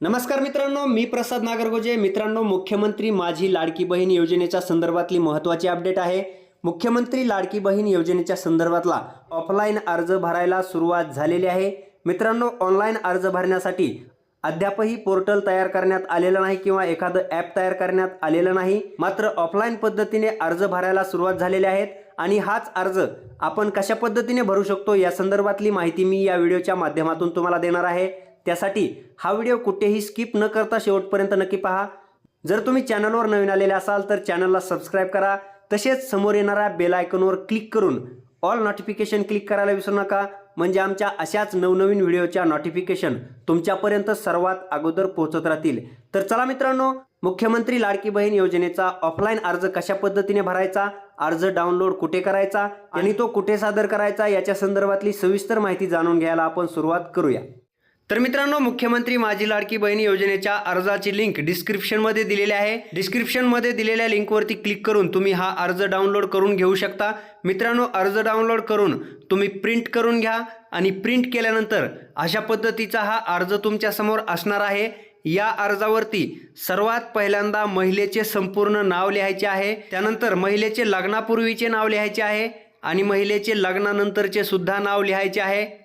नमस्कार मित्रांनो मी प्रसाद नागरगोजे. मित्रांनो मुख्यमंत्री माझी लाडकी बहीण योजनेच्या संदर्भातली महत्त्वाची अपडेट आहे. मुख्यमंत्री लाडकी बहीण योजनेच्या संदर्भातला ऑफलाईन अर्ज भरायला सुरुवात झालेली आहे. मित्रांनो ऑनलाईन अर्ज भरण्यासाठी अद्यापही पोर्टल तयार करण्यात आलेलं नाही किंवा एखादं ॲप तयार करण्यात आलेलं नाही. मात्र ऑफलाईन पद्धतीने अर्ज भरायला सुरुवात झालेले आहेत आणि हाच अर्ज आपण कशा पद्धतीने भरू शकतो या संदर्भातली माहिती मी या व्हिडिओच्या माध्यमातून तुम्हाला देणार आहे. त्यासाठी हा व्हिडिओ कुठेही स्किप न करता शेवटपर्यंत नक्की पहा. जर तुम्ही चॅनलवर नवीन आलेले असाल तर चॅनलला सबस्क्राईब करा. तसेच समोर येणाऱ्या बेल आयकॉनवर क्लिक करून ऑल नोटिफिकेशन क्लिक करायला विसरू नका. म्हणजे आमच्या अशाच नवनवीन व्हिडिओच्या नोटिफिकेशन तुमच्यापर्यंत सर्वात अगोदर पोहोचत राहतील. तर चला मित्रांनो मुख्यमंत्री लाडकी बहीण योजनेचा ऑफलाईन अर्ज कशा पद्धतीने भरायचा अर्ज डाउनलोड कुठे करायचा आणि तो कुठे सादर करायचा याच्या संदर्भातली सविस्तर माहिती जाणून घ्यायला आपण सुरुवात करूया. तर मित्रांनो मुख्यमंत्री माझी लाडकी बहीण योजनेच्या अर्जाची लिंक डिस्क्रिप्शनमध्ये दिलेली आहे. डिस्क्रिप्शनमध्ये दिलेल्या लिंकवरती क्लिक करून तुम्ही हा अर्ज डाउनलोड करून घेऊ शकता. मित्रांनो अर्ज डाउनलोड करून तुम्ही प्रिंट करून घ्या आणि प्रिंट केल्यानंतर अशा पद्धतीचा हा अर्ज तुमच्यासमोर असणार आहे. या अर्जावरती सर्वात पहिल्यांदा महिलेचे संपूर्ण नाव लिहायचे आहे. त्यानंतर महिलेचे लग्नापूर्वीचे नाव लिहायचे आहे आणि महिलेचे लग्नानंतरचे सुद्धा नाव लिहायचे आहे.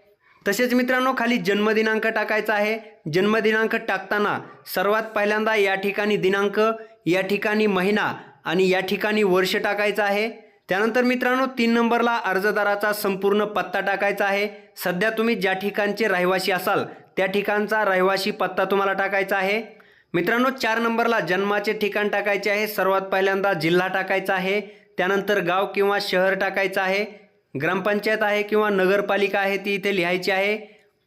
तसेच मित्रांनो खाली जन्मदिनांक टाकायचा आहे. जन्मदिनांक टाकताना सर्वात पहिल्यांदा या ठिकाणी दिनांक या ठिकाणी महिना आणि या ठिकाणी वर्ष टाकायचं आहे. त्यानंतर मित्रांनो तीन नंबरला अर्जदाराचा संपूर्ण पत्ता टाकायचा आहे. सध्या तुम्ही ज्या ठिकाणचे रहिवासी असाल त्या ठिकाणचा रहिवासी पत्ता तुम्हाला टाकायचा आहे. मित्रांनो चार नंबरला जन्माचे ठिकाण टाकायचे आहे. सर्वात पहिल्यांदा जिल्हा टाकायचा आहे. त्यानंतर गाव किंवा शहर टाकायचं आहे. ग्रामपंचायत आहे किंवा नगरपालिका आहे ती इथे लिहायची आहे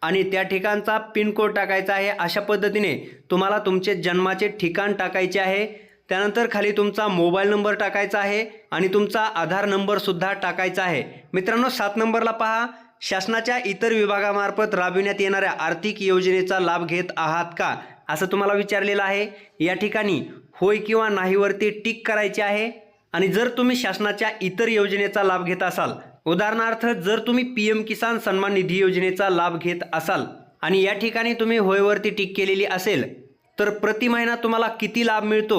आणि त्या ठिकाणचा पिनकोड टाकायचा आहे. अशा पद्धतीने तुम्हाला तुमचे जन्माचे ठिकाण टाकायचे आहे. त्यानंतर खाली तुमचा मोबाईल नंबर टाकायचा आहे आणि तुमचा आधार नंबरसुद्धा टाकायचा आहे. मित्रांनो सात नंबरला पहा. शासनाच्या इतर विभागामार्फत राबविण्यात येणाऱ्या आर्थिक योजनेचा लाभ घेत आहात का? असं तुम्हाला विचारलेलं आहे. या ठिकाणी होय किंवा नाहीवरती टिक करायचे आहे. आणि जर तुम्ही शासनाच्या इतर योजनेचा लाभ घेत असाल उदाहरणार्थ जर तुम्ही पी एम किसान सन्मान निधी योजनेचा लाभ घेत असाल आणि या ठिकाणी तुम्ही होयवरती टिक केलेली असेल तर प्रति महिना तुम्हाला किती लाभ मिळतो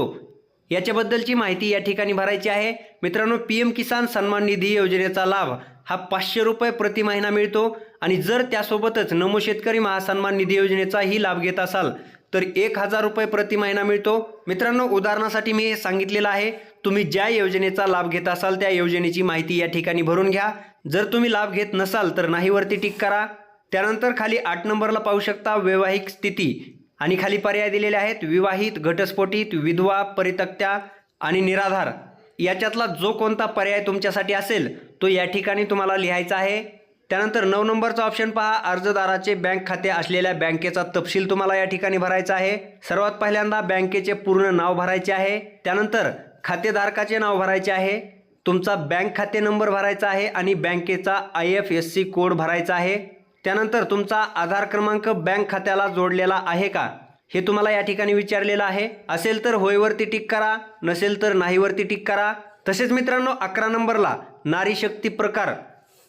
याच्याबद्दलची माहिती या ठिकाणी भरायची आहे. मित्रांनो पी एम किसान सन्मान निधी योजनेचा लाभ हा पाचशे रुपये प्रति महिना मिळतो आणि जर त्यासोबतच नमो शेतकरी महासन्मान निधी योजनेचाही लाभ घेत असाल तर एक हजार रुपये प्रति महिना मिळतो. मित्रांनो उदाहरणासाठी मी हे सांगितलेलं आहे. तुम्ही ज्या योजनेचा लाभ घेत असाल त्या योजनेची माहिती या ठिकाणी भरून घ्या. जर तुम्ही लाभ घेत नसाल तर नाहीवरती टिक करा. त्यानंतर खाली आठ नंबरला पाहू शकता वैवाहिक स्थिती. आणि खाली पर्याय दिलेले आहेत. विवाहित घटस्फोटित विधवा परितक्त्या आणि निराधार. याच्यातला जो कोणता पर्याय तुमच्यासाठी असेल तो या ठिकाणी तुम्हाला लिहायचा आहे. त्यानंतर नऊ नंबरचा ऑप्शन पहा. अर्जदाराचे बँक खाते असलेल्या बँकेचा तपशील तुम्हाला या ठिकाणी भरायचा आहे. सर्वात पहिल्यांदा बँकेचे पूर्ण नाव भरायचे आहे. त्यानंतर खातेधारकाचे नाव भरायचे आहे तुमचा बँक खाते नंबर भरायचा आहे आणि बँकेचा I F S C code भरायचा आहे. त्यानंतर तुमचा आधार क्रमांक बँक खात्याला जोडलेला आहे का? हे तुम्हाला या ठिकाणी विचारलेलं आहे. असेल तर होयवरती टिक करा नसेल तर नाहीवरती टिक करा. तसेच मित्रांनो अकरा नंबरला नारी शक्ती प्रकार.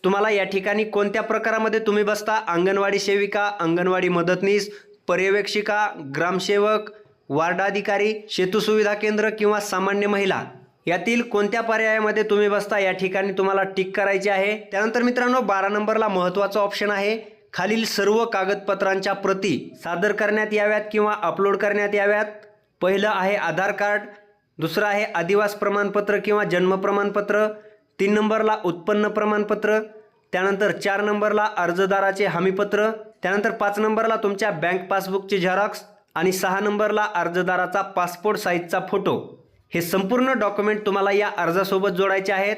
तुम्हाला या ठिकाणी कोणत्या प्रकारामध्ये तुम्ही बसता? अंगणवाडी सेविका अंगणवाडी मदतनीस पर्यवेक्षिका ग्रामसेवक वार्डाधिकारी शेतू सुविधा केंद्र किंवा सामान्य महिला यातील कोणत्या पर्यायामध्ये तुम्ही बसता या ठिकाणी तुम्हाला टिक करायचे आहे? त्यानंतर मित्रांनो बारा नंबरला महत्त्वाचा ऑप्शन आहे. खालील सर्व कागदपत्रांच्या प्रती सादर करण्यात याव्यात किंवा अपलोड करण्यात याव्यात. पहिलं आहे आधार कार्ड दुसरं आहे आदिवास प्रमाणपत्र किंवा जन्म प्रमाणपत्र तीन नंबरला उत्पन्न प्रमाणपत्र त्यानंतर चार नंबरला अर्जदाराचे हमीपत्र त्यानंतर पाच नंबरला तुमच्या बँक पासबुकचे झेरॉक्स आणि सहा नंबरला अर्जदाराचा पासपोर्ट साईजचा फोटो. हे संपूर्ण डॉक्युमेंट तुम्हाला या अर्जासोबत जोडायचे आहेत.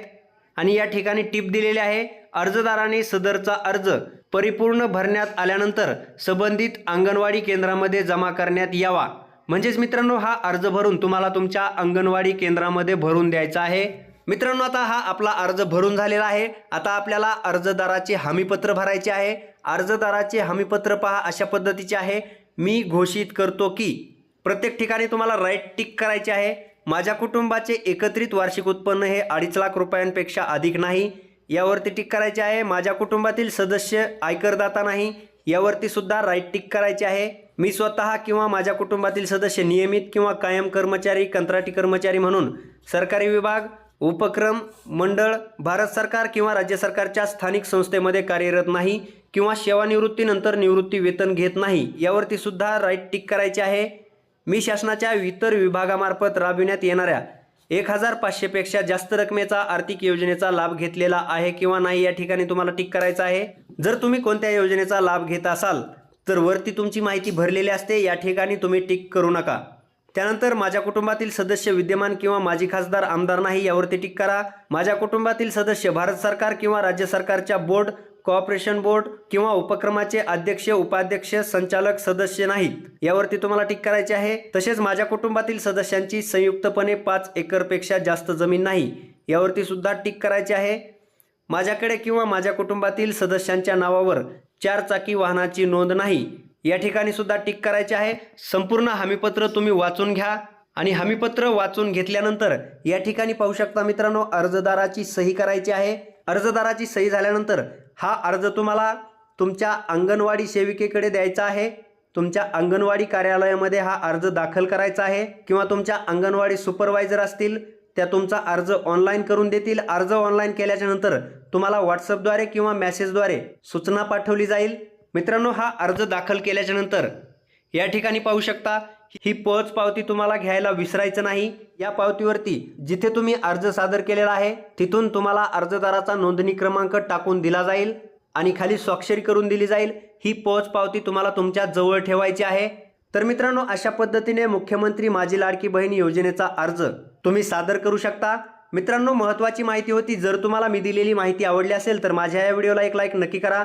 आणि या ठिकाणी टिप दिलेली आहे अर्जदाराने सदरचा अर्ज परिपूर्ण भरण्यात आल्यानंतर संबंधित अंगणवाडी केंद्रामध्ये जमा करण्यात यावा. म्हणजेच मित्रांनो हा अर्ज भरून तुम्हाला तुमच्या अंगणवाडी केंद्रामध्ये भरून द्यायचा आहे. मित्रांनो आता हा आपला अर्ज भरून झालेला आहे. आता आपल्याला अर्जदाराचे हमीपत्र भरायचे आहे. अर्जदाराचे हमीपत्र पहा अशा पद्धतीचे आहे. मी घोषित करतो की प्रत्येक ठिकाणी तुम्हाला राईट टिक करायचे आहे. माझ्या कुटुंबाचे एकत्रित वार्षिक उत्पन्न हे अडीच लाख रुपयांपेक्षा अधिक नाही. यावरती टिक करायचे आहे. माझ्या कुटुंबातील सदस्य आयकरदाता नाही. यावरती सुद्धा राईट टिक करायचे आहे. मी स्वतः किंवा माझ्या कुटुंबातील सदस्य नियमित किंवा कायम कर्मचारी कंत्राटी कर्मचारी म्हणून सरकारी विभाग उपक्रम मंडळ भारत सरकार किंवा राज्य सरकारच्या स्थानिक संस्थेमध्ये कार्यरत नाही. किंवा सेवानिवृत्तीनंतर निवृत्ती वेतन घेत नाही यावरती सुद्धा राईट टिक करायचे आहे. मी शासनाच्या इतर विभागामार्फत राबविण्यात येणाऱ्या एक हजार पाचशेपेक्षा जास्त रकमेचा आर्थिक योजनेचा लाभ घेतलेला आहे किंवा नाही या ठिकाणी तुम्हाला टिक करायचं आहे. जर तुम्ही कोणत्या योजनेचा लाभ घेत असाल तर वरती तुमची माहिती भरलेली असते या ठिकाणी तुम्ही टिक करू नका. त्यानंतर माझ्या कुटुंबातील सदस्य विद्यमान किंवा माजी खासदार आमदार नाही यावरती टिक करा. माझ्या कुटुंबातील सदस्य भारत सरकार किंवा राज्य सरकारच्या बोर्ड कॉपरेशन बोर्ड किंवा उपक्रमाचे अध्यक्ष उपाध्यक्ष संचालक सदस्य नाहीत. यावरती तुम्हाला टिक करायचे आहे. तसेच माझ्या कुटुंबातील सदस्यांची संयुक्तपणे पाच एकरपेक्षा जास्त जमीन नाही. यावरती सुद्धा टिक करायचे आहे. माझ्याकडे किंवा माझ्या कुटुंबातील सदस्यांच्या नावावर चार चाकी वाहनाची नोंद नाही. या ठिकाणी सुद्धा टिक करायचे आहे. संपूर्ण हमीपत्र तुम्ही वाचून घ्या. आणि हमीपत्र वाचून घेतल्यानंतर या ठिकाणी पाहू शकता मित्रांनो अर्जदाराची सही करायची आहे. अर्जदाराची सही झाल्यानंतर हा अर्ज तुम्हाला तुमच्या अंगणवाडी सेविकेकडे द्यायचा आहे. तुमच्या अंगणवाडी कार्यालयामध्ये हा अर्ज दाखल करायचा आहे किंवा तुमच्या अंगणवाडी सुपरवायझर असतील त्या तुमचा अर्ज ऑनलाईन करून देतील. अर्ज ऑनलाईन केल्याच्यानंतर तुम्हाला व्हॉट्सअपद्वारे किंवा मेसेजद्वारे सूचना पाठवली जाईल. मित्रांनो हा अर्ज दाखल केल्याच्यानंतर या ठिकाणी पाहू शकता ही पोच पावती तुम्हाला घ्यायला विसरायचं नाही. या पावतीवरती जिथे तुम्ही अर्ज सादर केलेला आहे तिथून तुम्हाला अर्जदाराचा नोंदणी क्रमांक टाकून दिला जाईल आणि खाली स्वाक्षरी करून दिली जाईल. ही पोच पावती तुम्हाला तुमच्या जवळ ठेवायची आहे. तर मित्रांनो अशा पद्धतीने मुख्यमंत्री माझी लाडकी बहीण योजनेचा अर्ज तुम्ही सादर करू शकता. मित्रांनो महत्त्वाची माहिती होती. जर तुम्हाला मी दिलेली माहिती आवडली असेल तर माझ्या या व्हिडिओला एक लाईक नक्की करा.